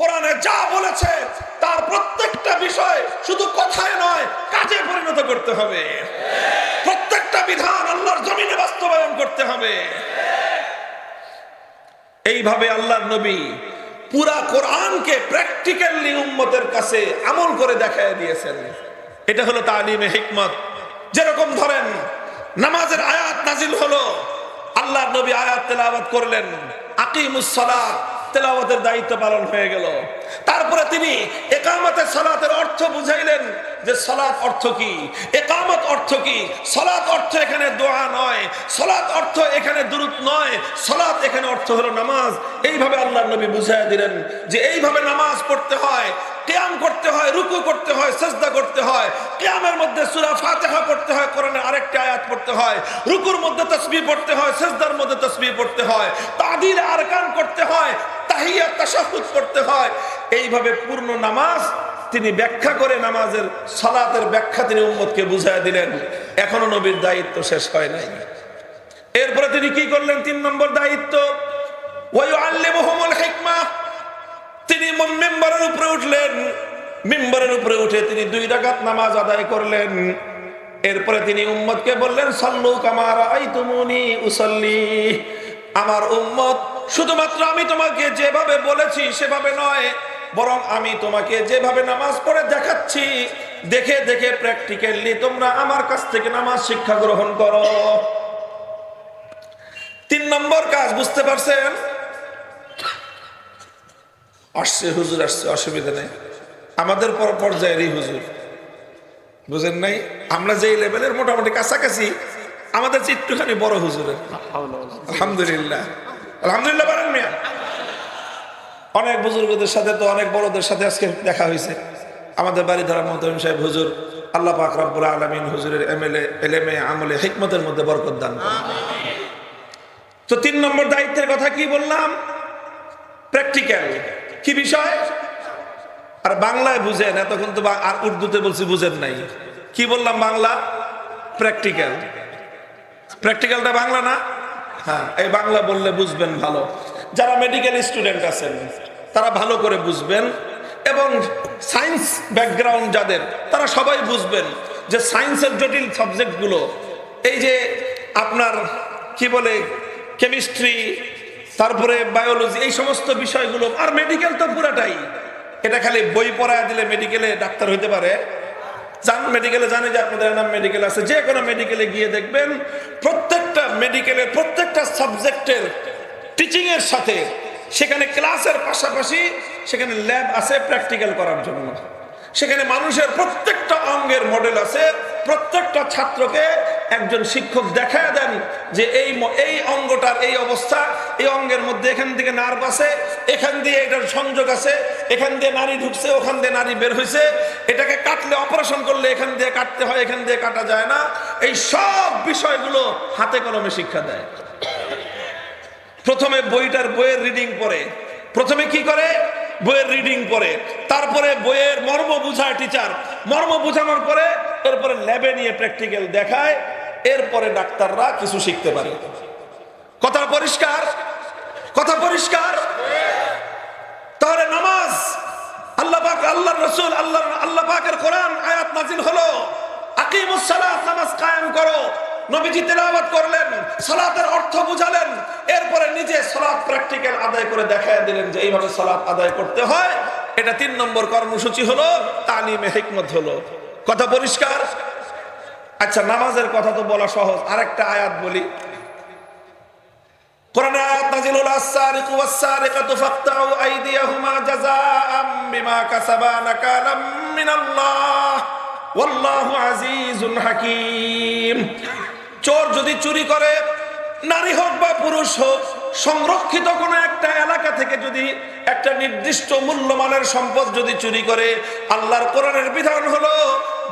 কোরআনে যা বলেছে, তার প্রত্যেকটা বিষয় শুধু কথায় নয়, কাজে পরিণত করতে হবে। প্রত্যেকটা বিধান আল্লাহর জমিনে বাস্তবায়ন করতে হবে। এইভাবে আল্লাহর নবী পুরা কোরআনকে প্র্যাকটিক্যালি উম্মতের কাছে আমল করে দেখায় দিয়েছেন। এটা হলো তালিমে হিকমত। যেরকম ধরেন, নামাজের আয়াত নাজিল হলো, আল্লাহর নবী আয়াত তেলাওয়াত করলেন, আকিমুস সালাত তেলাওয়াতের দায়িত্ব পালন হয়ে গেল। তারপরে তিনি একামতের সালাতের অর্থ বুঝাইলেন যে সালাত অর্থ কি? একামত অর্থ কি? সালাত অর্থ এখানে দোয়া নয়, সালাত অর্থ এখানে দুরুত নয়, সালাত এখানে অর্থ হলো নামাজ। এইভাবে আল্লাহ নবী বুঝাই দিলেন যে এইভাবে নামাজ পড়তে হয় কেয়াম করতে হয়, রুকু করতে হয়, সেজদা করতে হয় কেয়ামের মধ্যে সূরা ফাতিহা পড়তে হয় কোরআনের আরেকটি আয়াত পড়তে হয়, রুকুর মধ্যে তসবি পড়তে হয়, সেজদার মধ্যে তসবি পড়তে হয়, তাদিল আরকান করতে হয় তাহিয়া তাশাহুদ পড়তে হয়। এইভাবে পূর্ণ নামাজ তিনি ব্যাখ্যা করে নামাজের সালাতের ব্যাখ্যা তিনি উম্মতকে বুঝায় দিলেন। এখনও নবীর দায়িত্ব শেষ হয় নাই। এরপরে তিনি কি করলেন? তিন নম্বর দায়িত্ব ওয়ায়ুআল্লিমুহুমুল হিকমা। তিনি মেম্বারের উপরে উঠলেন। মেম্বারের উপরে উঠে তিনি দুই রাকাত নামাজ আদায় করলেন। এরপরে তিনি উম্মতকে বললেন, সাল্লু কামার আই তুমুনি উসল্লি। আমার উম্মত শুধুমাত্র আমি তোমাকে যেভাবে বলেছি সেভাবে নয় বরং আমি তোমাকে যেভাবে নামাজ পড়ে দেখাচ্ছি দেখে দেখে প্র্যাকটিক্যালি তোমরা আমার কাছ থেকে নামাজ শিক্ষা গ্রহণ করো। তিন নম্বর কাজ বুঝতে পারছেন? আসছে হুজুর আসছে অসুবিধা নেই। আমাদের পর পর্যায়েরই হুজুর। বুঝেন নাই? আমরা যেই লেভেলের মোটামুটি কাছাকাছি আমাদের একটুখানি বড় হুজুরের। আলহামদুলিল্লাহ। আলহামদুলিল্লাহ, পারেন মিয়া। অনেক বুজুর্গদের সাথে তো অনেক বড়দের সাথে আজকে দেখা হয়েছে। আমাদের বাড়ি ধরা মহতম সাহেব, হুজুর, আল্লাহ পাক রব্বুল আলমিন হুজুরের এমএলএ, এলেমে আমলে হিকমতের মধ্যে বরকত দান তো তিন নম্বর দায়িত্বের কথা কি বললাম? প্র্যাকটিক্যাল কি বিষয়? আর বাংলায় বুঝেন, এতক্ষণ তো আর উর্দুতে বলছি বুঝেন নাই। কি বললাম বাংলা? প্র্যাকটিক্যাল প্র্যাকটিক্যালটা বাংলা না? হ্যাঁ এই বাংলা বললে বুঝবেন ভালো। যারা মেডিকেল স্টুডেন্ট আছেন, তারা ভালো করে বুঝবেন এবং সায়েন্স ব্যাকগ্রাউন্ড যাদের, তারা সবাই বুঝবেন যে সায়েন্সের জটিল সাবজেক্টগুলো এই যে আপনার কি বলে কেমিস্ট্রি তারপরে বায়োলজি এই সমস্ত বিষয়গুলো, আর মেডিকেল তো পুরাটাই। এটা খালি বই পড়ায় দিলে মেডিকেলে ডাক্তার হইতে পারে। জান মেডিকেলে জানে যে আপনাদের নাম মেডিকেল আছে। যে কোনো মেডিকেলে গিয়ে দেখবেন প্রত্যেকটা মেডিকেলের প্রত্যেকটা সাবজেক্টের টিচিং এর সাথে সেখানে ক্লাসের পাশাপাশি সেখানে ল্যাব আছে প্র্যাকটিক্যাল করার জন্য। সেখানে মানুষের প্রত্যেকটা অঙ্গের মডেল আছে প্রত্যেকটা ছাত্রকে একজন শিক্ষক দেখায় দেন যে এই এই অঙ্গটার এই অবস্থা, এই অঙ্গের মধ্যে এখান থেকে নার্ভ আছে, এখান দিয়ে এটার সংযোগ আছে, এখান দিয়ে নারী ঢুকছে, ওখান দিয়ে নারী বের হয়েছে এটাকে কাটলে অপারেশন করলে এখান দিয়ে কাটতে হয়, এখান দিয়ে কাটা যায় না। এই সব বিষয়গুলো হাতে কলমে শিক্ষা দেয়। প্রথমে বইটার বইয়ের রিডিং পড়ে। প্রথমে কি করে? বইয়ের রিডিং পড়ে। তারপরে বইয়ের মর্ম বুঝায় টিচার মর্ম বুঝানোর পরে এরপরে ল্যাবে নিয়ে প্র্যাকটিক্যাল দেখায়, এরপরে ডাক্তাররা কিছু শিখতে পারে। কথা পরিষ্কার? কথা পরিষ্কার? তাহলে নামাজ, আল্লাহ পাক আল্লাহ রসুল আল্লাহ আল্লাহ পাকের কোরআন আয়াত নাজিল হলো। আকিমুস সালাত, নামাজ কায়েম করো। নবীজি তেলাওয়াত করলেন, সালাতের অর্থ বুঝালেন, এরপরে নিজে সালাত প্র্যাকটিক্যাল আদায় করে দেখায় দিলেন যে এইভাবে সালাত আদায় করতে হয়। এটা তিন নম্বর কর্মসূচি হলো, তালিমে হিকমত হলো। কথা পরিষ্কার? আচ্ছা নামাজের কথা তো বলা সহজ। আরেকটা আয়াত বলি। চোর যদি চুরি করে, নারী হোক বা পুরুষ হোক, সংরক্ষিত কোনো একটা এলাকা থেকে যদি একটা নির্দিষ্ট মূল্যমানের সম্পদ যদি চুরি করে, আল্লাহর কোরআনের বিধান হলো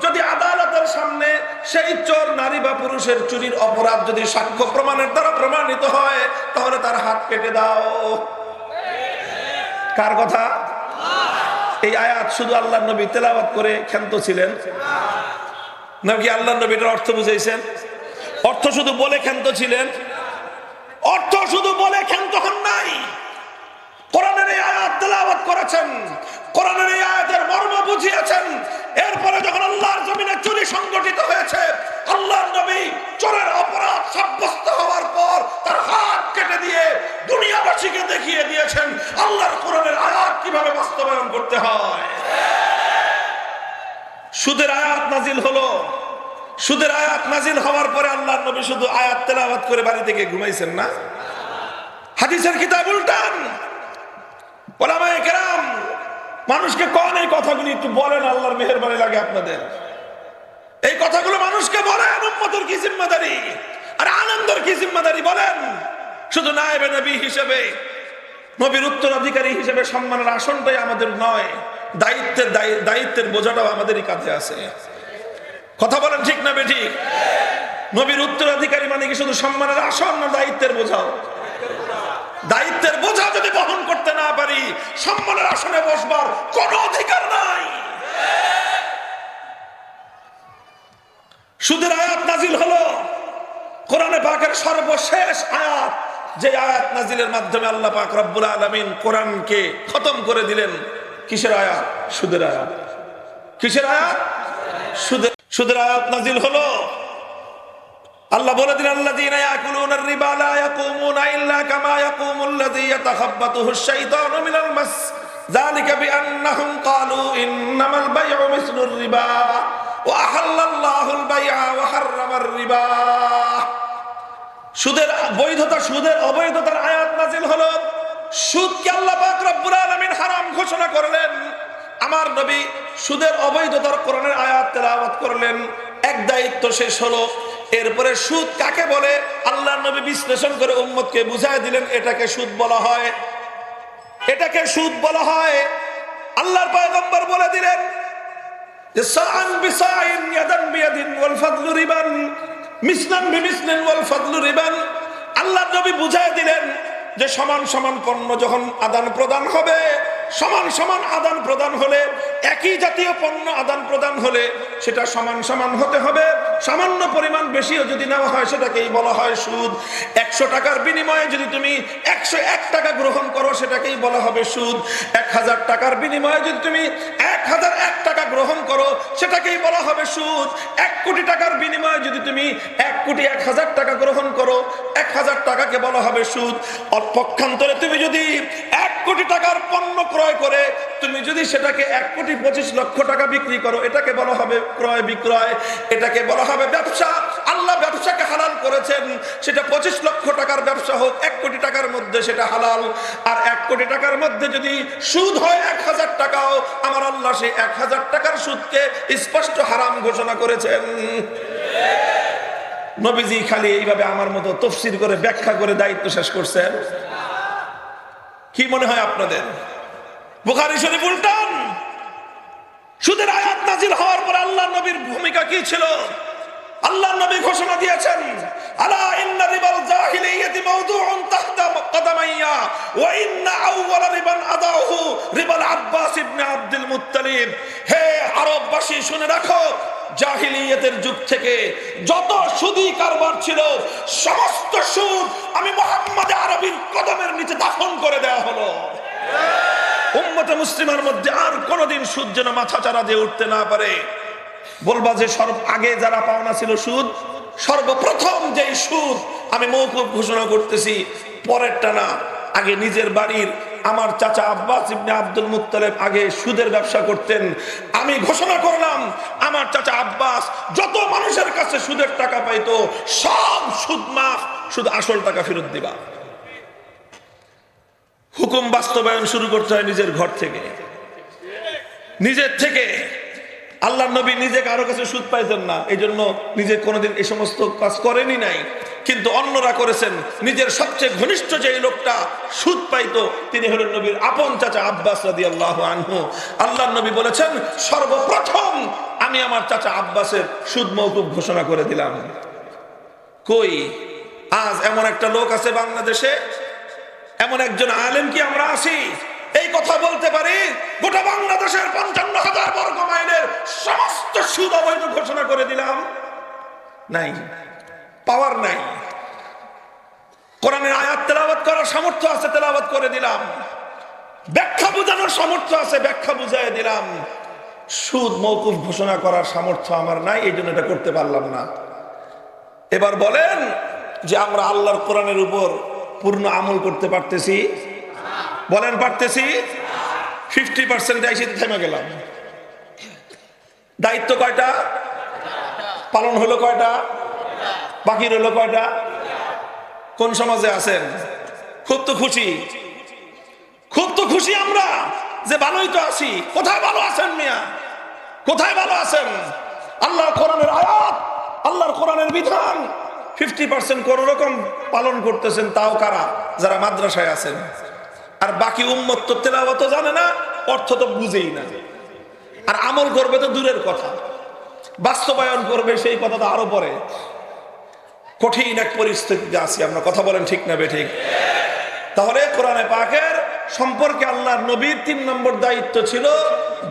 যদি আদালতের সামনে সেই চোর নারী বা পুরুষের চুরির অপরাধ যদি সাক্ষ্য প্রমাণের দ্বারা প্রমাণিত হয়, তাহলে তার হাত কেটে দাও। কার কথা? এই আয়াত শুধু আল্লাহ নবী তেলাওয়াত করে ক্ষান্ত ছিলেন। নাকি আল্লাহ নবী এটার অর্থ বুঝাইছেন? অর্থ শুধু বলে ক্ষান্ত ছিলেন। অর্থ শুধু বলে ক্ষান্ত হন নাই। কোরআনের এই আয়াত তেলাওয়াত করেছেন, কোরআনের এই আয়াতের মর্ম বুঝিয়েছেন। এরপরে যখন আল্লাহর জমিনে চুরি সংগঠিত হয়েছে, আল্লাহর নবী চোরের অপরাধ সাব্যস্ত হওয়ার পর তার হাত কেটে দিয়ে দুনিয়াবাসীকে দেখিয়ে দিয়েছেন, আল্লাহর কোরআনের আয়াত কীভাবে বাস্তবায়ন করতে হয়। সুদের আয়াত নাজিল হলো। সুদের আয়াত নাজিল হওয়ার পরে আল্লাহর নবী শুধু আয়াত তেলাওয়াত করে বাড়ি থেকে ঘুমাইছেন না। হাদিসের কিতাব উল্টান। মানুষকে কন এই কথাগুলি? একটু বলেন, আল্লাহর মেহেরবানি লাগে আপনাদের। এই কথাগুলো মানুষকে বলেন, উম্মতের কি জিম্মাদারি? আর আনন্দের কি জিম্মাদারি বলেন? শুধু নায়েবে নবী হিসেবে, নবীর উত্তরাধিকারী হিসেবে সম্মানের আসনটাই আমাদের নয়, দায়িত্বের দায়ি- দায়িত্বের বোঝাটাও আমাদেরই কাঁধে আছে। কথা বলেন ঠিক না বেঠিক নবীর উত্তরাধিকারী মানে কি শুধু সম্মানের আসন না দায়িত্বের বোঝাও? দায়িত্বের বোঝা যদি বহন পারি, সম্মানের আসনে বসবার কোন অধিকার নাই। সুদের আয়াত নাজিল হলো। কোরআনে পাকের সর্বশেষ আয়াত, যে আয়াত নাজিলের মাধ্যমে আল্লাহ পাক রব্বুল আলামিন কোরআনকে খতম করে দিলেন, কিসের আয়াত? সুদের আয়াত। কিসের আয়াত? সুদের সুদের আয়াত নাজিল হলো। আল্লাহ বলে দিন আল্লাযীনা ইয়াকুলুনা আর-রিবা লা ইয়াকুমুনা ইল্লা কামা ইয়াকুমুল্লাযী ইয়াতাখাব্বাতুহু আশ-শাইতানু মিনাল মাস। যালিকা বিআন্নাহুম ক্বালু, ইন্নামাল বাই'উ মিসলুর রিবা ওয়া আহাল্লাল্লাহুল বাই'a ওয়া হাররামার রিবা। সুদের বৈধতা, সুদের অবৈধতার আয়াত নাজিল হলো। সুদকে আল্লাহ পাক রব্বুল আলামিন হারাম ঘোষণা করলেন। আমার নবী সুদের অবৈধতার কোরআনের আয়াত তেলাওয়াত করলেন। এক দায়িত্ব শেষ হলো। এরপরে সুদ কাকে বলে? আল্লাহ নবী বিশ্লেষণ করে উম্মতকে বুঝায় দিলেন, এটাকে সুদ বলা হয়। এটাকে সুদ বলা হয়। আল্লাহর পয়গম্বর বলে দিলেন যে বিয়াদিন রিবান রিবান। আল্লাহ নবী বুঝায় দিলেন যে, সমান সমান পণ্য যখন আদান প্রদান হবে সমান সমান আদান প্রদান হলে, একই জাতীয় পণ্য আদান প্রদান হলে সেটা সমান সমান হতে হবে। সামান্য পরিমাণ বেশিও যদি নেওয়া হয়, সেটাকেই বলা হয় সুদ। একশো টাকার বিনিময়ে যদি তুমি একশো এক টাকা গ্রহণ করো, সেটাকেই বলা হবে সুদ। হাজার টাকার বিনিময়ে যদি তুমি এক হাজার এক টাকা গ্রহণ করো, সেটাকেই বলা হবে সুদ। এক কোটি টাকার বিনিময়ে যদি তুমি এক কোটি এক হাজার টাকা গ্রহণ করো, এক হাজার টাকাকে বলা হবে সুদ। পক্ষান্তরে তুমি যদি এক কোটি টাকার পণ্য ক্রয় করে, তুমি যদি সেটাকে এক কোটি পঁচিশ লক্ষ টাকা বিক্রি করো, এটাকে বলা হবে ক্রয় বিক্রয়। এটাকে বলা হবে ব্যবসা। আল্লাহ ব্যবসাকে হালাল করেছেন। সেটা পঁচিশ লক্ষ টাকার ব্যবসা হোক, এক কোটি টাকার মধ্যে সেটা হালাল। আর এক কোটি টাকার মধ্যে যদি সুদ হয় এক হাজার টাকাও। আমার আল্লাহ সেই এক হাজার টাকার সুদকে স্পষ্ট হারাম ঘোষণা করেছেন। নবীজি খালি এইভাবে আমার মতো তফসির করে, ব্যাখ্যা করে দায়িত্ব শেষ করছেন। কি মনে হয় আপনাদের? বুখারি শরীফ উল্টান। সুদের আয়াত নাজিল হওয়ার পর আল্লাহ নবীর ভূমিকা কি ছিল? আল্লাহ নবী ঘোষণা দিয়েছেন, আলা ইন্না রিবাল জাহিলিয়াতি মাওদুউন তাহতা কদামাইয়া ওয়া ইন্না আউওয়াল রিবান রিবাল আব্বাস ইবনে আব্দুল মুত্তালিব। হে আরববাসী, শুনে রাখো জাহিলিয়াতের যুগ থেকে যত সুদি কারবার ছিল, সমস্ত সুদ আমি মোহাম্মদ আরবির কদমের নিচে দাফন করে দেওয়া হলো। উম্মতে মুসলিমের মধ্যে আর কোনোদিন সুদ যেন মাথা চারা দিয়ে উঠতে না পারে। বলবা যে সর্ব আগে যারা পাওনা ছিল সুদ, সর্বপ্রথম যেই সুদ আমি মৌকুব ঘোষণা করতেছি, পরেরটা না, আগে নিজের বাড়ির, আমার চাচা আব্বাস ইবনে আব্দুল মুত্তালেব আগে সুদের ব্যবসা করতেন। আমি ঘোষণা করলাম, আমার চাচা আব্বাস যত মানুষের কাছে সুদের টাকা পাইতো, সব সুদ মাফ শুধু আসল টাকা ফেরত দিবা। হুকুম বাস্তবায়ন শুরু করতে হয় নিজের ঘর থেকে। নিজের থেকে আল্লাহ নবী নিজে কারও কাছে সুদ পাইতেন না। এই জন্য নিজে কোনোদিন এই সমস্ত কাজ করেনি নাই। কিন্তু অন্যরা করেছেন। নিজের সবচেয়ে ঘনিষ্ঠ যে লোকটা সুদ পাইতো, তিনি হলেন নবীর আপন চাচা আব্বাস রাদি আল্লাহ আনহু। আল্লাহ নবী বলেছেন, সর্বপ্রথম আমি আমার চাচা আব্বাসের সুদ মৌকুব ঘোষণা করে দিলাম। কই? আজ এমন একটা লোক আছে বাংলাদেশে। এমন একজন আলেম কি আমরা আছি? কথা বলতে পারি, গোটা বাংলাদেশের পঞ্চান্ন হাজার বর্গ মাইলের সমস্ত সুদ অবৈধ ঘোষণা করে দিলাম। নাই, পাওয়ার নাই। কোরআনের আয়াত তেলাওয়াত করার সামর্থ্য আছে, তেলাওয়াত করে দিলাম। ব্যাখ্যা বোঝানোর সামর্থ্য আছে, ব্যাখ্যা বুঝাই দিলাম। সুদ মৌকুফ ঘোষণা করার সামর্থ্য আমার নাই, এই জন্য এটা করতে পারলাম না। এবার বলেন যে আমরা আল্লাহর কোরআনের উপর পূর্ণ আমল করতে পারতেছি। বলেন, পারতেছি? ফিফটি পার্সেন্ট এসে থেমে গেলাম। দায়িত্ব কয়টা? পালন হলো কয়টা? বাকি রইল কয়টা? কোন সমাজে আছেন? খুব তো খুশি। খুব তো খুশি আমরা যে ভালোই তো আছি। কোথায় ভালো আছেন মিয়া? কোথায় ভালো আছেন? আল্লাহর কোরআনের আয়াত, আল্লাহর কোরআনের বিধান। ফিফটি পার্সেন্ট কোন রকম পালন করতেছেন তাও কারা? যারা মাদ্রাসায় আছেন। আর বাকি উম্মত তো তেলাওয়াত জানে না, অর্থ তো বুঝেই না। আর আমল করবে তো দূরের কথা। বাস্তবায়ন করবে সেই কথা তো আরও পরে। কঠিন এক পরিস্থিতিতে আছি আমরা। কথা বলেন ঠিক না বেঠিক? তাহলে কোরআনে পাকের সম্পর্কে আল্লাহর নবীর তিন নম্বর দায়িত্ব ছিল,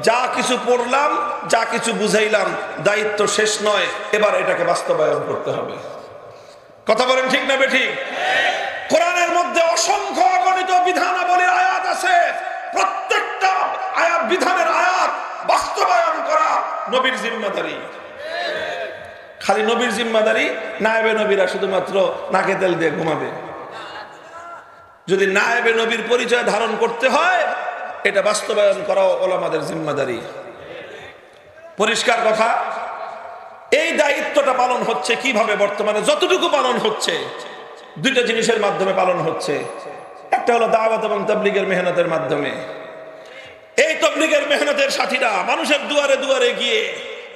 যা কিছু পড়লাম, যা কিছু বুঝাইলাম, দায়িত্ব শেষ নয়, এবার এটাকে বাস্তবায়ন করতে হবে। কথা বলেন ঠিক না বেঠিক? কোরআনের মধ্যে অসংখ্য অগণিত বিধানাবলীর আয়াত আছে। প্রত্যেকটা আয়াত, বিধানের আয়াত বাস্তবায়ন করা নবীর জিম্মাদারি। খালি নবীর জিম্মাদারি নায়েবে নবীরা শুধুমাত্র নাকে তেল দিয়ে ঘুমাবে। যদি নায়েবে নবীর পরিচয় ধারণ করতে হয়, এটা বাস্তবায়ন করাও ওলামাদের জিম্মাদারি। পরিষ্কার কথা, এই দায়িত্বটা পালন হচ্ছে কীভাবে বর্তমানে, যতটুকু পালন হচ্ছে দুইটা জিনিসের মাধ্যমে পালন হচ্ছে। একটা হলো দাওয়াত এবং তবলিগের মেহনতের মাধ্যমে। এই তবলিগের মেহনতের সাথীরা মানুষের দুয়ারে দুয়ারে গিয়ে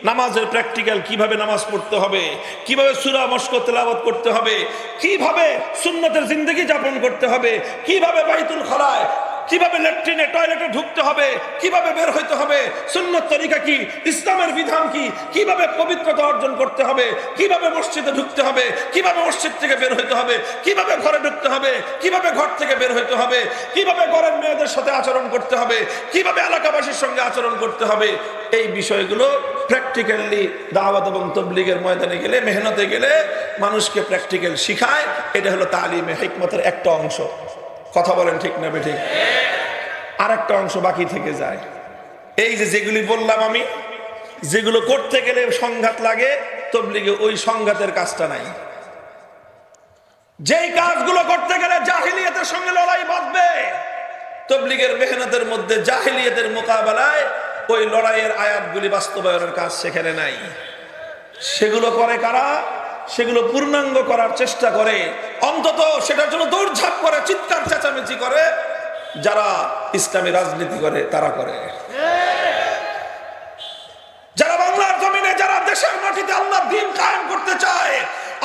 নামাজের প্র্যাকটিক্যাল কীভাবে নামাজ পড়তে হবে, কীভাবে সুরা মস্ক তেলাবত করতে হবে, কীভাবে সুন্নতের জিন্দগি যাপন করতে হবে, কীভাবে বাইতুল খলায় কীভাবে ল্যাট্রিনে টয়লেটে ঢুকতে হবে? কীভাবে বের হইতে হবে? সুন্নত তরিকা কি? ইসলামের বিধান কি? কীভাবে পবিত্রতা অর্জন করতে হবে? কীভাবে মসজিদে ঢুকতে হবে? কীভাবে মসজিদ থেকে বের হইতে হবে? কীভাবে ঘরে ঢুকতে হবে? কীভাবে ঘর থেকে বের হইতে হবে? কীভাবে ঘরের মেয়েদের সাথে আচরণ করতে হবে? কীভাবে এলাকাবাসীর সঙ্গে আচরণ করতে হবে? এই বিষয়গুলো প্র্যাকটিক্যালি দাওয়াত এবং তবলিগের ময়দানে গেলে, মেহনতে গেলে মানুষকে প্র্যাকটিক্যাল শিখায়। এটা হলো তালিমে হিকমতের একটা অংশ। কথা বলেন ঠিক না ঠিক আর একটা অংশ বাকি থেকে যায়। এই যে যেগুলি বললাম আমি, যেগুলো করতে গেলে সংঘাত লাগে, তবলিগে ওই সংঘাতের কাজটা নাই। যেই কাজগুলো করতে গেলে জাহিলিয়াতের সঙ্গে লড়াই বাঁধবে, তবলিগের মেহনতের মধ্যে জাহিলিয়াতের মোকাবেলায় ওই লড়াইয়ের আয়াতগুলি বাস্তবায়নের কাজ সেখানে নাই। সেগুলো করে কারা? সেগুলো পূর্ণাঙ্গ করার চেষ্টা করে অন্তত সেটার জন্য দৌড়ঝাঁপ করে, চিৎকার, চেঁচামেচি করে। যারা ইসলামী রাজনীতি করে, তারা করে। যারা বাংলার জমিনে, যারা দেশের মাটিতে আল্লাহ দিন কায়েম করতে চায়,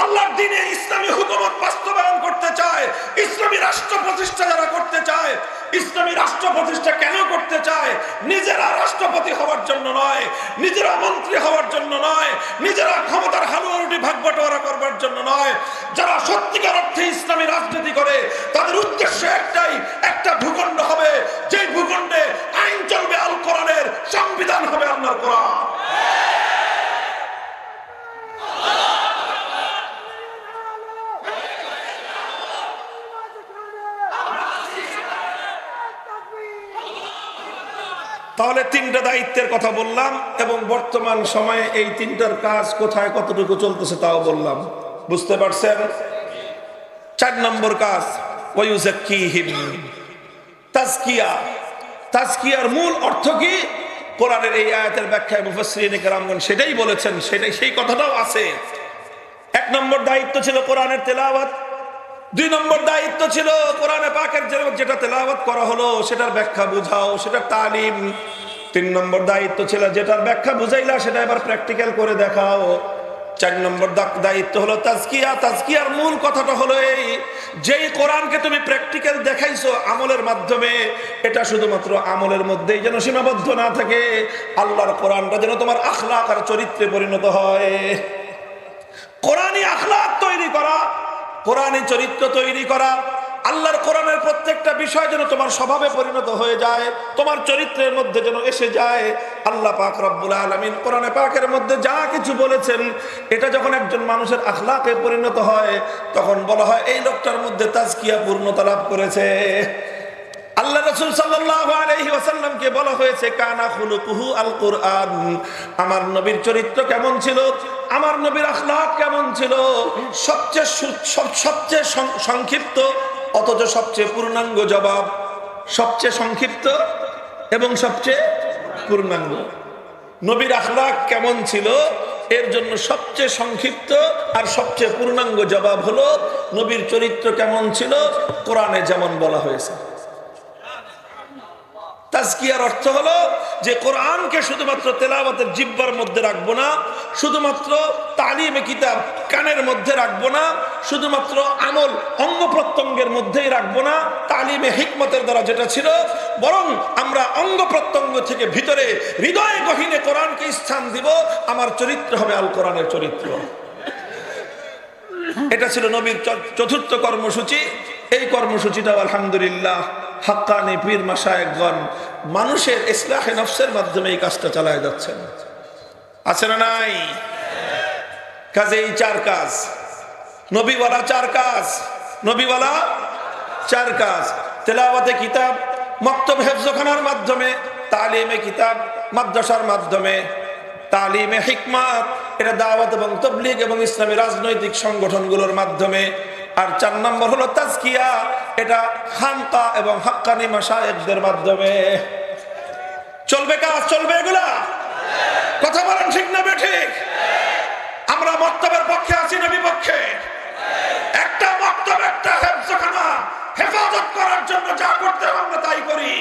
আল্লাহর দিনে ইসলামী হুকুমত বাস্তবায়ন করতে চায়, ইসলামী রাষ্ট্র প্রতিষ্ঠা যারা করতে চায় ইসলামী রাষ্ট্র প্রতিষ্ঠা কেন করতে চায়? নিজেরা রাষ্ট্রপতি হওয়ার জন্য নয়, নিজেরা মন্ত্রী হওয়ার জন্য নয়, নিজেরা ক্ষমতার হালুয়া রুটি ভাগ বাটোয়ারা করবার জন্য নয়। যারা সত্যিকার অর্থে ইসলামী রাজনীতি করে, তাদের উদ্দেশ্য একটাই, একটা ভূখণ্ড হবে। যে ভূখণ্ডে আইন চলবে আল কোরআনের, সংবিধান হবে আল্লাহর কোরআন। তাহলে তিনটা দায়িত্বের কথা বললাম এবং বর্তমান সময়ে এই তিনটার কাজ কোথায় কতটুকু চলতেছে তাও বললাম। বুঝতে পারছেন? চার নম্বর কাজ তাজকিয়ার মূল অর্থ কি? কোরআনের এই আয়াতের ব্যাখ্যায় মুফাসসিরিন কেরামগণ সেটাই বলেছেন, সেটাই, সেই কথাটাও আছে। এক নম্বর দায়িত্ব ছিল কোরআনের তেলাওয়াত। দুই নম্বর দায়িত্ব ছিল কোরআনে পাকের যেটা তেলাওয়াত করা হলো, সেটার ব্যাখ্যা বুঝাও সেটা তালিম। তিন নম্বর দায়িত্ব ছিল যেটার ব্যাখ্যা বুঝাইলা, সেটা এবার প্র্যাকটিক্যাল করে দেখাও। চার নম্বর দায়িত্ব হলো তাজকিয়া। তাজকিয়ার মূল কথাটা হলো এই, যেই কোরআনকে তুমি প্র্যাকটিক্যাল দেখাইছো আমলের মাধ্যমে, এটা শুধুমাত্র আমলের মধ্যেই যেন সীমাবদ্ধ না থাকে। আল্লাহর কোরআনটা যেন তোমার আখলাক আর চরিত্রে পরিণত হয়। কোরআনই আখলাক তৈরি করা কোরআনই চরিত্র তৈরি করা, আল্লাহর কোরআনের প্রত্যেকটা বিষয় যেন তোমার স্বভাবে পরিণত হয়ে যায়, তোমার চরিত্রের মধ্যে যেন এসে যায়। আল্লাহ পাক রব্বুল আলমিন কোরআনে পাকের মধ্যে যা কিছু বলেছেন, এটা যখন একজন মানুষের আখলাকে পরিণত হয়, তখন বলা হয়, এই লোকটার মধ্যে তাজকিয়া পূর্ণতা লাভ করেছে। আল্লাহ রসুল ওয়াসাল্লামকে বলা হয়েছে, কানা খুলুকুহু আল কুরআন আমার নবীর চরিত্র কেমন ছিল? আমার নবীর আখলাক কেমন ছিল? সবচেয়ে সব- সবচেয়ে সংক্ষিপ্ত, অথচ সবচেয়ে পূর্ণাঙ্গ জবাব সবচেয়ে সংক্ষিপ্ত এবং সবচেয়ে পূর্ণাঙ্গ। নবীর আখলাক কেমন ছিল? এর জন্য সবচেয়ে সংক্ষিপ্ত আর সবচেয়ে পূর্ণাঙ্গ জবাব হলো, নবীর চরিত্র কেমন ছিল? কোরআনে যেমন বলা হয়েছে। তাজকিয়ার অর্থ হলো যে কোরআনকে শুধুমাত্র তেলাওয়াতের জিব্বার মধ্যে রাখব না, শুধুমাত্র তালিমে কিতাব কানের মধ্যে রাখব না, শুধুমাত্র আমল অঙ্গ প্রত্যঙ্গের মধ্যেই রাখব না, তালিমে হিকমতের দ্বারা যেটা ছিল, বরং আমরা অঙ্গ প্রত্যঙ্গ থেকে ভিতরে হৃদয় গহীনে কোরআনকে স্থান দিব, আমার চরিত্র হবে আল কোরআনের চরিত্র। এটা ছিল নবীর চতুর্থ কর্মসূচি, এই কর্মসূচিটাও আলহামদুলিল্লাহ। হাক্কানি পীর মাসায়কগণ মানুষের ইসলাহে নফসের মাধ্যমে এই কাজটা চালায় যাচ্ছেন। আছে না নাই? কাজে এই চার কাজ। নবীওয়ালা চার কাজ। নবীওয়ালা চার কাজ। তেলাওয়াতে কিতাব, মক্তব হেফজখানার মাধ্যমে, তালিমে কিতাব, মাদ্রাসার মাধ্যমে, তালিমে হিকমাত, এটা দাওয়াত এবং তবলিগ এবং ইসলামী রাজনৈতিক সংগঠনগুলোর মাধ্যমে আর চার নম্বর হলো তাজকিয়া। এটা খানকা এবং হাক্কানি মাসায়েকদের মাধ্যমে। চলবে কাজ, চলবে এগুলা? কথা বলেন ঠিক না ঠিক আমরা মক্তবের পক্ষে আছি না বিপক্ষে একটা মক্তব, একটা হেফজখানা। হেফাজত করার জন্য যা করতে আমরা তাই করি।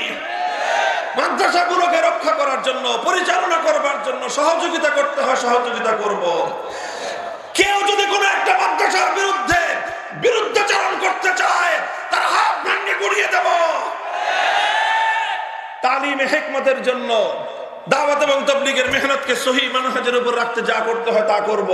মাদ্রাসাগুলোকে রক্ষা করার জন্য, পরিচালনা করবার জন্য সহযোগিতা করতে হয়, সহযোগিতা করব। কেউ যদি কোনো একটা মাদ্রাসার বিরুদ্ধে বিরুদ্ধাচরণ করতে চায়, তার হাত ভেঙে গুড়িয়ে দেব। তালিম হেকমতের জন্য দাওয়াত এবং তবলিগের মেহনতকে সহি মানহাজের উপর রাখতে যা করতে হয় তা করব।